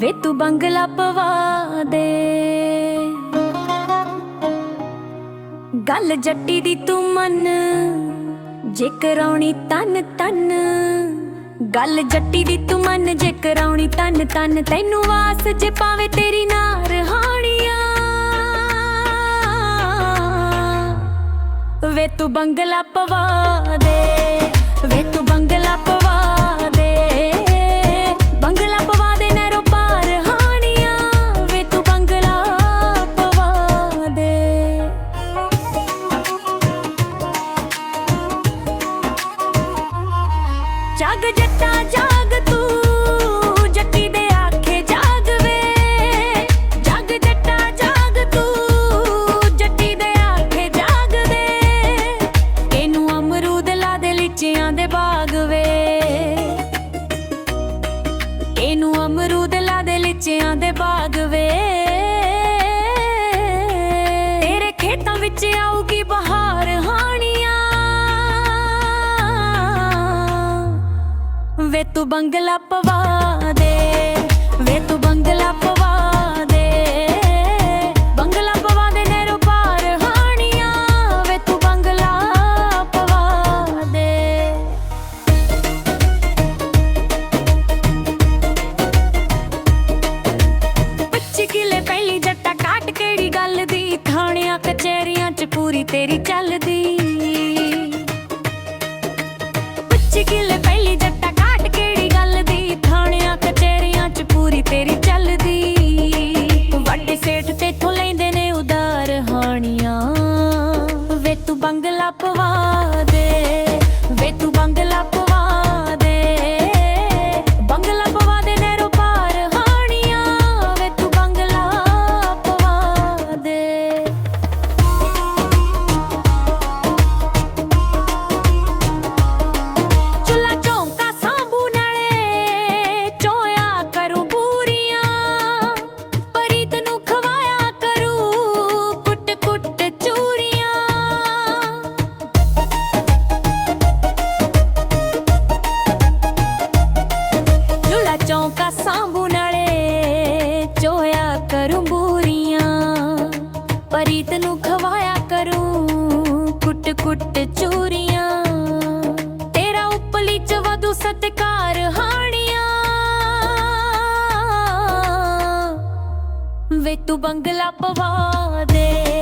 ਵੇ ਤੂੰ ਬੰਗਲਾ ਪਵਾ ਦੇ। ਗੱਲ ਜੱਟੀ ਦੀ ਤੂੰ ਮੰਨ, ਜੇ ਕਰਾਉਣੀ ਤਨ ਤਨ। ਗੱਲ ਜੱਟੀ ਦੀ ਤੂੰ ਮੰਨ, ਜੇ ਕਰਾਉਣੀ ਤਨ ਤਨ। ਤੈਨੂੰ ਵਾਸ ਜੇ ਪਾਵੇ ਤੇਰੀ ਨਾਰ ਹਾਣੀਆਂ। ਵੇ ਤੂੰ ਬੰਗਲਾ ਪਵਾ ਦੇ, ਵੇ ਜਗ ਜੱਟਾ, ਜਾਗ ਤੂੰ। ਜੱਟੀ ਦੇ ਆਖੇ ਜਾਗ ਵੇ। ਜਗ ਜੱਟਾ, ਜਾਗ ਤੂੰ। ਜੱਟੀ ਦੇ ਆਖੇ ਜਾਗ ਦੇ ਇਹਨੂੰ ਅਮਰੂਦ ਲਾ ਦੇ ਲਿਚਿਆਂ ਦੇ ਬਾਗ ਵੇ। ਇਹਨੂੰ ਅਮਰੂਦ ਲਾ ਦੇ ਲਿਚਿਆਂ ਦੇ ਬਾਗ ਵੇ। ਤੇਰੇ ਖੇਤਾਂ ਵਿੱਚ ਆਊਗੀ ਬਹਾਰ। ਵੇ ਤੂੰ ਬੰਗਲਾ ਪਵਾ ਦੇ, ਵੇ ਤੂੰ ਬੰਗਲਾ ਪਵਾ ਦੇ। ਬੰਗਲਾ ਪਵਾ ਦੇ ਨਹਿਰੋਂ ਪਾਰ ਹਾਣੀਆਂ, ਵੇ ਤੂੰ ਬੰਗਲਾ ਪਵਾ ਦੇ। ਪੱਚੀ ਕਿਲੇ ਪਹਿਲੀ ਜੱਟਾ ਕਾਟ, ਕਿਹੜੀ ਗੱਲ ਦੀ? ਥਾਣਿਆਂ, ਕਚਹਿਰੀਆਂ 'ਚ ਪੂਰੀ ਤੇਰੀ ਚੱਲਦੀ ਤੇਰੀ ਚੱਲਦੀ। ਵੱਡੇ ਸੇਠ ਤੇਥੋਂ ਲੈਂਦੇ ਨੇ ਉਧਾਰ ਹਾਣੀਆਂ। ਵੇ ਤੂੰ ਬੰਗਲਾ ਪਵਾ ਕੁੱਟ ਚੂਰੀਆਂ। ਤੇਰਾ ਉਪਲੀ ਚ ਵਧੂ ਸਤਕਾਰ ਹਾਣੀਆਂ। ਵੇ ਤੂੰ ਬੰਗਲਾ ਪਵਾ ਦੇ।